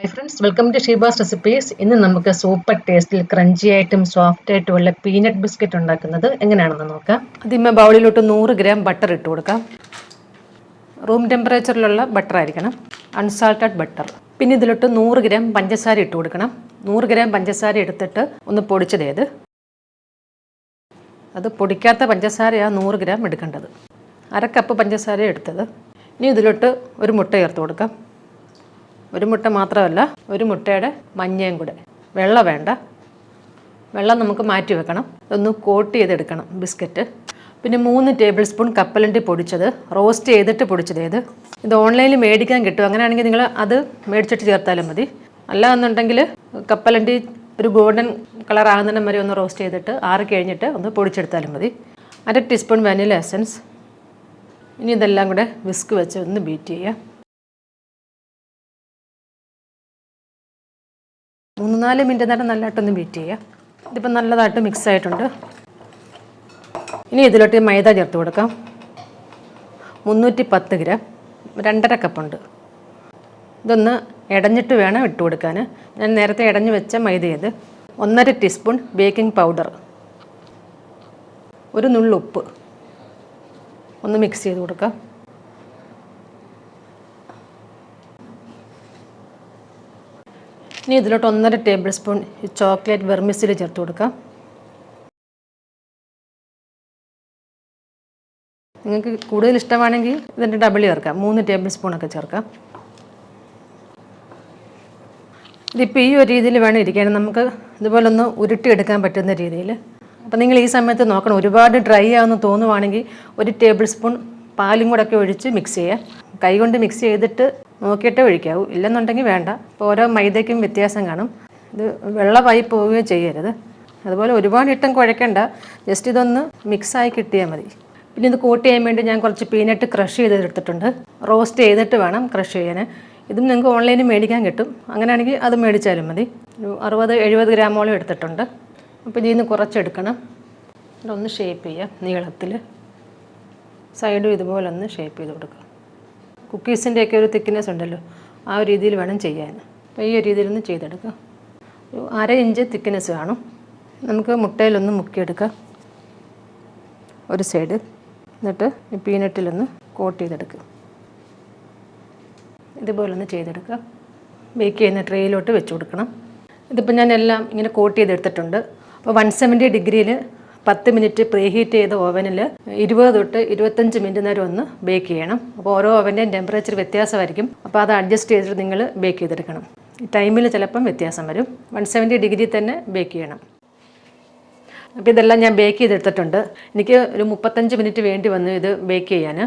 Hi friends welcome to Sheeba's recipes ഇന്ന് നമുക്ക് super ടേസ്റ്റിൽ ക്രഞ്ചി ആയിട്ടും സോഫ്റ്റ് ആയിട്ടും ഉള്ള പീനട്ട് ബിസ്ക്കറ്റ് ഉണ്ടാക്കുന്നത് എങ്ങനെയാണെന്ന് നോക്കാം. ആദ്യമേ ബൗളിലോട്ട് നൂറ് ഗ്രാം ബട്ടർ ഇട്ട് കൊടുക്കാം. റൂം ടെമ്പറേച്ചറിലുള്ള ബട്ടർ ആയിരിക്കണം. അൺസാൾട്ടഡ് ബട്ടർ പിന്നെ ഇതിലോട്ട് നൂറ് ഗ്രാം പഞ്ചസാര ഇട്ട് കൊടുക്കണം. നൂറ് ഗ്രാം പഞ്ചസാര എടുത്തിട്ട് ഒന്ന് പൊടിച്ചതേത് അത് പൊടിക്കാത്ത പഞ്ചസാരയാണ് നൂറ് ഗ്രാം എടുക്കേണ്ടത്. അര കപ്പ് പഞ്ചസാര എടുത്തത്. ഇനി ഇതിലോട്ട് ഒരു മുട്ട ചേർത്ത് കൊടുക്കാം. ഒരു മുട്ട മാത്രമല്ല ഒരു മുട്ടയുടെ മഞ്ഞയും കൂടെ. വെള്ളം വേണ്ട. വെള്ളം നമുക്ക് മാറ്റി വെക്കണം. ഒന്ന് കോട്ട് ചെയ്തെടുക്കണം ബിസ്ക്കറ്റ്. പിന്നെ മൂന്ന് ടേബിൾ സ്പൂൺ കപ്പലണ്ടി പൊടിച്ചത്. റോസ്റ്റ് ചെയ്തിട്ട് പൊടിച്ചത് ഇത് ഇത് ഓൺലൈനിൽ മേടിക്കാൻ കിട്ടും. അങ്ങനെയാണെങ്കിൽ നിങ്ങൾ അത് മേടിച്ചിട്ട് ചേർത്താലും മതി. അല്ല എന്നുണ്ടെങ്കിൽ കപ്പലണ്ടി ഒരു ഗോൾഡൻ കളർ ആകുന്നതിനും വരെ ഒന്ന് റോസ്റ്റ് ചെയ്തിട്ട് ആറി കഴിഞ്ഞിട്ട് ഒന്ന് പൊടിച്ചെടുത്താലും മതി. അര ടീസ്പൂൺ വനില എസൻസ്. ഇനി ഇതെല്ലാം കൂടെ വിസ്ക് വെച്ച് ഒന്ന് ബീറ്റ് ചെയ്യുക. മൂന്ന് നാല് മിനിറ്റ് നേരം നല്ലതായിട്ടൊന്ന് ബീറ്റ് ചെയ്യുക. ഇതിപ്പോൾ നല്ലതായിട്ട് മിക്സ് ആയിട്ടുണ്ട്. ഇനി ഇതിലോട്ട് മൈദ ചേർത്ത് കൊടുക്കാം. മുന്നൂറ്റി പത്ത് ഗ്രാം. രണ്ടര കപ്പുണ്ട് ഇതൊന്ന് ഇടഞ്ഞിട്ട് വേണം ഇട്ട് കൊടുക്കാൻ. ഞാൻ നേരത്തെ ഇടഞ്ഞു വെച്ച മൈദ ഇത് ഒന്നര ടീസ്പൂൺ ബേക്കിംഗ് പൗഡർ ഒരു നുള്ളുപ്പ് ഒന്ന് മിക്സ് ചെയ്ത് കൊടുക്കാം. ഇനി ഇതിലോട്ട് ഒന്നര ടേബിൾ സ്പൂൺ ചോക്ലേറ്റ് വെർമിസിൽ ചേർത്ത് കൊടുക്കാം. നിങ്ങൾക്ക് കൂടുതൽ ഇഷ്ടമാണെങ്കിൽ ഇതിന്റെ ഡബിൾ ചേർക്കാം. മൂന്ന് ടേബിൾ സ്പൂണൊക്കെ ചേർക്കാം. ഇതിപ്പോൾ ഈ ഒരു രീതിയിൽ വേണം ഇരിക്കാൻ നമുക്ക് ഇതുപോലെ ഒന്ന് ഉരുട്ടിയെടുക്കാൻ പറ്റുന്ന രീതിയിൽ. അപ്പോൾ നിങ്ങൾ ഈ സമയത്ത് നോക്കണം. ഒരുപാട് ഡ്രൈ ആവുമെന്ന് തോന്നുവാണെങ്കിൽ ഒരു ടേബിൾ സ്പൂൺ പാലും കൂടെ ഒക്കെ ഒഴിച്ച് മിക്സ് ചെയ്യുക. കൈകൊണ്ട് മിക്സ് ചെയ്തിട്ട് നോക്കിയിട്ടേ ഒഴിക്കാവൂ. ഇല്ലെന്നുണ്ടെങ്കിൽ വേണ്ട. ഇപ്പോൾ ഓരോ മൈദയ്ക്കും വ്യത്യാസം കാണും. ഇത് വെള്ളമായി പോവുകയോ ചെയ്യരുത്. അതുപോലെ ഒരുപാട് ഇട്ടം കുഴക്കണ്ട. ജസ്റ്റ് ഇതൊന്ന് മിക്സായി കിട്ടിയാൽ മതി. പിന്നെ ഇത് കോട്ട് ചെയ്യാൻ വേണ്ടി ഞാൻ കുറച്ച് പീനട്ട് ക്രഷ് ചെയ്തെടുത്തിട്ടുണ്ട് റോസ്റ്റ് ചെയ്തിട്ട് വേണം ക്രഷ് ചെയ്യാൻ. ഇതും നിങ്ങൾക്ക് ഓൺലൈനിൽ മേടിക്കാൻ കിട്ടും. അങ്ങനെയാണെങ്കിൽ അത് മേടിച്ചാലും മതി. അറുപത് എഴുപത് ഗ്രാമോളം എടുത്തിട്ടുണ്ട്. അപ്പോൾ ഇതിൽ നിന്ന് കുറച്ചെടുക്കണം. ഒന്ന് ഷേപ്പ് ചെയ്യാം നീളത്തിൽ സൈഡും ഇതുപോലെ ഒന്ന് ഷേപ്പ് ചെയ്ത് കൊടുക്കുക കുക്കീസിന്റെയൊക്കെ ഒരു തിക്നെസ് ഉണ്ടല്ലോ. ആ ഒരു രീതിയിൽ വേണം ചെയ്യാൻ. അപ്പോൾ ഈ ഒരു രീതിയിലൊന്ന് ചെയ്തെടുക്കുക ഒരു അര ഇഞ്ച് തിക്നെസ് കാണും. നമുക്ക് മുട്ടയിലൊന്ന് മുക്കിയെടുക്കാം. ഒരു സൈഡ്. എന്നിട്ട് പീനട്ടിലൊന്ന് കോട്ട് ചെയ്തെടുക്കുക ഇതുപോലെ ഒന്ന് ചെയ്തെടുക്കുക ബേക്ക് ചെയ്യുന്ന ട്രേയിലോട്ട് വെച്ച് കൊടുക്കണം. ഇതിപ്പോൾ ഞാൻ എല്ലാം ഇങ്ങനെ കോട്ട് ചെയ്തെടുത്തിട്ടുണ്ട്. അപ്പോൾ വൺ സെവന്റി ഡിഗ്രിയിൽ പത്ത് മിനിറ്റ് പ്രീ ഹീറ്റ് ചെയ്ത ഓവനിൽ ഇരുപത് തൊട്ട് ഇരുപത്തഞ്ച് മിനിറ്റ് നേരം ഒന്ന് ബേക്ക് ചെയ്യണം. അപ്പോൾ ഓരോ ഓവന്റെയും ടെമ്പറേച്ചർ വ്യത്യാസമായിരിക്കും. അപ്പോൾ അത് അഡ്ജസ്റ്റ് ചെയ്തിട്ട് നിങ്ങൾ ബേക്ക് ചെയ്തെടുക്കണം. ടൈമിൽ ചിലപ്പം വ്യത്യാസം വരും. വൺ സെവന്റി ഡിഗ്രി തന്നെ ബേക്ക് ചെയ്യണം. അപ്പോൾ ഇതെല്ലാം ഞാൻ ബേക്ക് ചെയ്തെടുത്തിട്ടുണ്ട്. എനിക്ക് ഒരു മുപ്പത്തഞ്ച് മിനിറ്റ് വേണ്ടി വന്നു ഇത് ബേക്ക് ചെയ്യാൻ.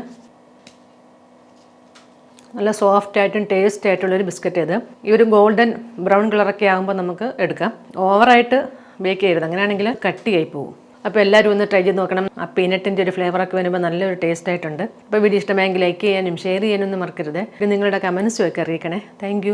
നല്ല സോഫ്റ്റ് ആയിട്ടും ടേസ്റ്റ് ആയിട്ടുള്ളൊരു ബിസ്ക്കറ്റ് ഇത്. ഈ ഒരു ഗോൾഡൻ ബ്രൗൺ കളറൊക്കെ ആകുമ്പോൾ നമുക്ക് എടുക്കാം. ഓവറായിട്ട് ബേക്ക് ചെയ്യരുത്. അങ്ങനെയാണെങ്കിൽ കട്ടിയായി പോകും അപ്പോൾ എല്ലാവരും ഒന്ന് ട്രൈ ചെയ്ത് നോക്കണം. ആ പീനട്ടിന്റെ ഒരു ഫ്ലേവറൊക്കെ വരുമ്പോൾ നല്ലൊരു ടേസ്റ്റ് ആയിട്ടുണ്ട്. അപ്പോൾ വീഡിയോ ഇഷ്ടമായെങ്കിൽ ലൈക്ക് ചെയ്യാനും ഷെയർ ചെയ്യാനും ഒന്നും മറക്കരുത്. നിങ്ങളുടെ കമൻസും ഒക്കെ അറിയിക്കണേ. താങ്ക്